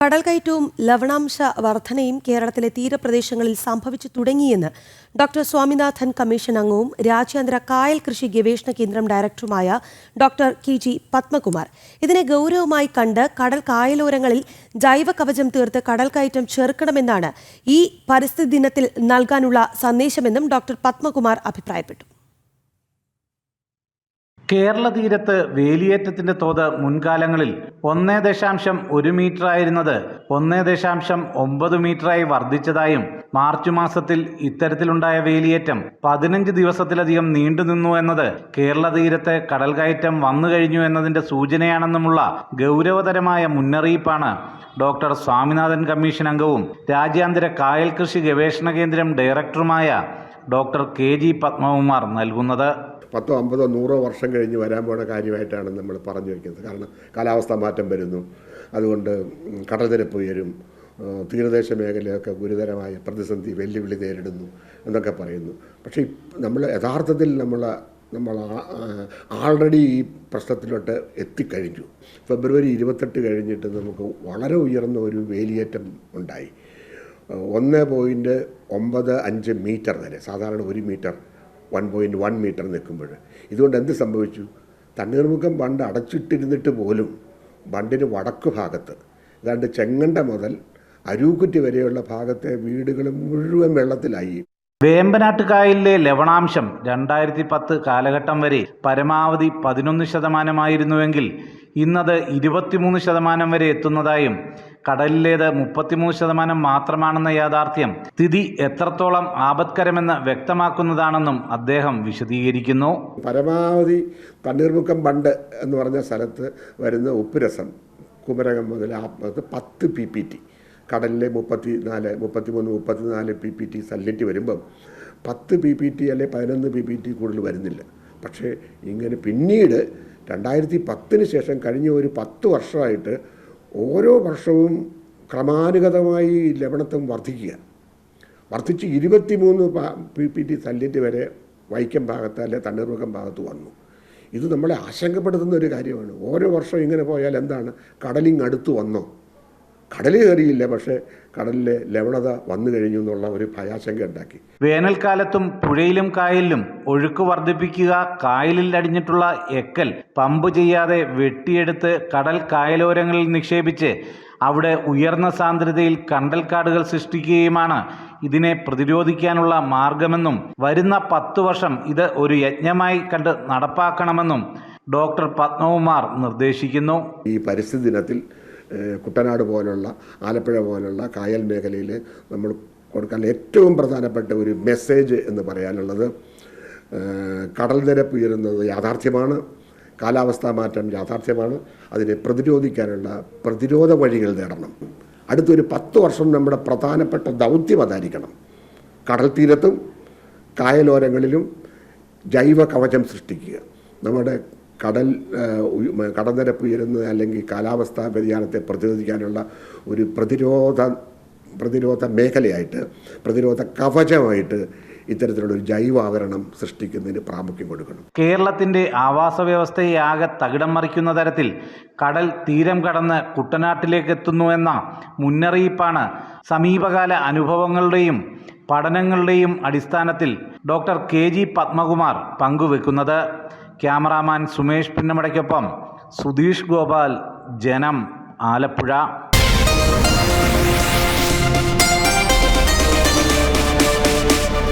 കടൽക്കയറ്റവും ലവണാംശ വർധനയും കേരളത്തിലെ തീരപ്രദേശങ്ങളിൽ സംഭവിച്ചു തുടങ്ങിയെന്ന് ഡോക്ടർ സ്വാമിനാഥൻ കമ്മീഷൻ അംഗവും രാജ്യാന്തര കായൽ കൃഷി ഗവേഷണ കേന്ദ്രം ഡയറക്ടറുമായ ഡോക്ടർ കെ ജി പത്മകുമാർ. ഇതിനെ ഗൗരവമായി കണ്ട് കടൽ കായലോരങ്ങളിൽ ജൈവ കവചം തീർത്ത് കടൽക്കയറ്റം ചെറുക്കണമെന്നാണ് ഈ പരിസ്ഥിതി ദിനത്തിൽ നൽകാനുള്ള സന്ദേശമെന്നും ഡോക്ടർ പത്മകുമാർ അഭിപ്രായപ്പെട്ടു. കേരള തീരത്ത് വേലിയേറ്റത്തിന്റെ തോത് മുൻകാലങ്ങളിൽ ഒന്നേ ദശാംശം ഒരു മീറ്റർ ആയിരുന്നത് ഒന്നേ ദശാംശം ഒമ്പത് മീറ്ററായി വർദ്ധിച്ചതായും മാർച്ച് മാസത്തിൽ ഇത്തരത്തിലുണ്ടായ വേലിയേറ്റം പതിനഞ്ച് ദിവസത്തിലധികം നീണ്ടുനിന്നു എന്നത് കേരള തീരത്ത് കടൽ കയറ്റം വന്നു കഴിഞ്ഞു എന്നതിന്റെ സൂചനയാണെന്നുമുള്ള ഗൗരവതരമായ മുന്നറിയിപ്പാണ് ഡോക്ടർ സ്വാമിനാഥൻ കമ്മീഷൻ അംഗവും രാജ്യാന്തര കായൽ കൃഷി ഗവേഷണ കേന്ദ്രം ഡയറക്ടറുമായ ഡോക്ടർ കെ ജി പത്മകുമാർ നൽകുന്നത്. പത്തോ അമ്പതോ നൂറോ വർഷം കഴിഞ്ഞ് വരാൻ പോണ കാര്യമായിട്ടാണ് നമ്മൾ പറഞ്ഞു വയ്ക്കുന്നത് കാരണം കാലാവസ്ഥ മാറ്റം വരുന്നു. അതുകൊണ്ട് കടൽനിരപ്പ് ഉയരും. തീരദേശ മേഖലയൊക്കെ ഗുരുതരമായ പ്രതിസന്ധി വെല്ലുവിളി നേരിടുന്നു എന്നൊക്കെ പറയുന്നു. പക്ഷേ നമ്മൾ യഥാർത്ഥത്തിൽ നമ്മൾ നമ്മൾ ആൾറെഡി ഈ പ്രശ്നത്തിലോട്ട് എത്തിക്കഴിഞ്ഞു. ഫെബ്രുവരി ഇരുപത്തെട്ട് കഴിഞ്ഞിട്ട് നമുക്ക് വളരെ ഉയർന്ന ഒരു വേലിയേറ്റം ഉണ്ടായി. ഒന്ന് പോയിന്റ് ഒമ്പത് അഞ്ച് മീറ്റർ വരെ സാധാരണ ഒരു metre one point one metre നിൽക്കുമ്പോൾ. ഇതുകൊണ്ട് എന്ത് സംഭവിച്ചു? തണ്ണീർമുഖം ബണ്ട് അടച്ചിട്ടിരുന്നിട്ട് പോലും ബണ്ടിന് വടക്ക് ഭാഗത്ത് ഏതാണ്ട് ചെങ്ങണ്ട മുതൽ അരൂക്കുറ്റി വരെയുള്ള ഭാഗത്തെ വീടുകൾ മുഴുവൻ വെള്ളത്തിലായി. വേമ്പനാട്ടുകായലിലെ ലവണാംശം രണ്ടായിരത്തി പത്ത് കാലഘട്ടം വരെ പരമാവധി പതിനൊന്ന് ശതമാനമായിരുന്നുവെങ്കിൽ ഇന്നത് ഇരുപത്തിമൂന്ന് ശതമാനം വരെ എത്തുന്നതായും കടലിലേത് മുപ്പത്തിമൂന്ന് ശതമാനം മാത്രമാണെന്ന യാഥാർത്ഥ്യം സ്ഥിതി എത്രത്തോളം ആപത്കരമെന്ന് വ്യക്തമാക്കുന്നതാണെന്നും അദ്ദേഹം വിശദീകരിക്കുന്നു. പരമാവധി തണ്ണീർമുക്കം ബണ്ട് എന്ന് പറഞ്ഞ സ്ഥലത്ത് വരുന്ന ഉപ്പുരസം കുമരകം മുതൽ ആ ഭാഗത്ത് പത്ത് പി പി ടി കടലിലെ മുപ്പത്തി നാല് മുപ്പത്തിമൂന്ന് മുപ്പത്തിനാല് പി പി ടി സല്ലിറ്റ് വരുമ്പം പത്ത് പി പി ടി അല്ലെ പതിനൊന്ന് പി പി ടി കൂടുതൽ വരുന്നില്ല. പക്ഷേ ഇങ്ങനെ പിന്നീട് രണ്ടായിരത്തി പത്തിന് ശേഷം കഴിഞ്ഞ ഒരു പത്ത് വർഷമായിട്ട് ഓരോ വർഷവും ക്രമാനുഗതമായി ലവണത്വം വർദ്ധിക്കുക. വർദ്ധിച്ച് ഇരുപത്തിമൂന്ന് പി പി ടി തല്ലിന്റെ വരെ വൈക്കം ഭാഗത്ത് അല്ലെ തണ്ണീർമുഖം ഭാഗത്ത് വന്നു. ഇത് നമ്മളെ ആശങ്കപ്പെടുത്തുന്ന ഒരു കാര്യമാണ്. ഓരോ വർഷം ഇങ്ങനെ പോയാൽ എന്താണ്? കടലിങ് അടുത്ത് വന്നോ? കടൽ കയറിയില്ല പക്ഷേ കടലിലെ ലവണത വന്നു കഴിഞ്ഞു എന്നുള്ള ഒരു ഭയാശങ്ക ഉണ്ടാക്കി. വേനൽക്കാലത്തും പുഴയിലും കായലിലും ഒഴുക്ക് വർദ്ധിപ്പിക്കുക കായലിൽ അടിഞ്ഞിട്ടുള്ള എക്കൽ പമ്പ് ചെയ്യാതെ വെട്ടിയെടുത്ത് കടൽ കായലോരങ്ങളിൽ നിക്ഷേപിച്ച് അവിടെ ഉയർന്ന സാന്ദ്രതയിൽ കണ്ടൽക്കാടുകൾ സൃഷ്ടിക്കുകയുമാണ് ഇതിനെ പ്രതിരോധിക്കാനുള്ള മാർഗമെന്നും വരുന്ന പത്തു വർഷം ഇത് ഒരു യജ്ഞമായി കണ്ട് നടപ്പാക്കണമെന്നും ഡോക്ടർ പത്മകുമാർ നിർദ്ദേശിക്കുന്നു. ഈ പരിസ്ഥിതി ദിനത്തിൽ കുട്ടനാട് പോലുള്ള ആലപ്പുഴ പോലുള്ള കായൽ മേഖലയിൽ നമ്മൾ കൊടുക്കാൻ ഏറ്റവും പ്രധാനപ്പെട്ട ഒരു മെസ്സേജ് എന്ന് പറയാനുള്ളത് കടൽ നിരപ്പ് ഉയരുന്നത് യാഥാർത്ഥ്യമാണ് കാലാവസ്ഥാ മാറ്റം യാഥാർത്ഥ്യമാണ് അതിനെ പ്രതിരോധിക്കാനുള്ള പ്രതിരോധ വഴികൾ നേടണം. അടുത്തൊരു പത്ത് വർഷം നമ്മുടെ പ്രധാനപ്പെട്ട ദൗത്യം അതായിരിക്കണം. കടൽ തീരത്തും കായലോരങ്ങളിലും ജൈവ കവചം സൃഷ്ടിക്കുക. നമ്മുടെ കടൽ കടനിരപ്പ് ഉയരുന്ന അല്ലെങ്കിൽ കാലാവസ്ഥാ വ്യതിയാനത്തെ പ്രതിരോധിക്കാനുള്ള ഒരു പ്രതിരോധ പ്രതിരോധ മേഖലയായിട്ട് പ്രതിരോധ കവചമായിട്ട് ഇത്തരത്തിലുള്ള ഒരു ജൈവാവരണം സൃഷ്ടിക്കുന്നതിന് പ്രാമുഖ്യം കൊടുക്കണം. കേരളത്തിന്റെ ആവാസ വ്യവസ്ഥയെ ആകെ തകിടം മറിക്കുന്ന തരത്തിൽ കടൽ തീരം കടന്ന് കുട്ടനാട്ടിലേക്ക് എത്തുന്നു എന്ന മുന്നറിയിപ്പാണ് സമീപകാല അനുഭവങ്ങളുടെയും പഠനങ്ങളുടെയും അടിസ്ഥാനത്തിൽ ഡോക്ടർ കെ ജി പത്മകുമാർ പങ്കുവെക്കുന്നത്. ക്യാമറാമാൻ സുമേഷ് പിന്നമടയ്ക്കൊപ്പം സുധീഷ് ഗോപാൽ ജനം ആലപ്പുഴ.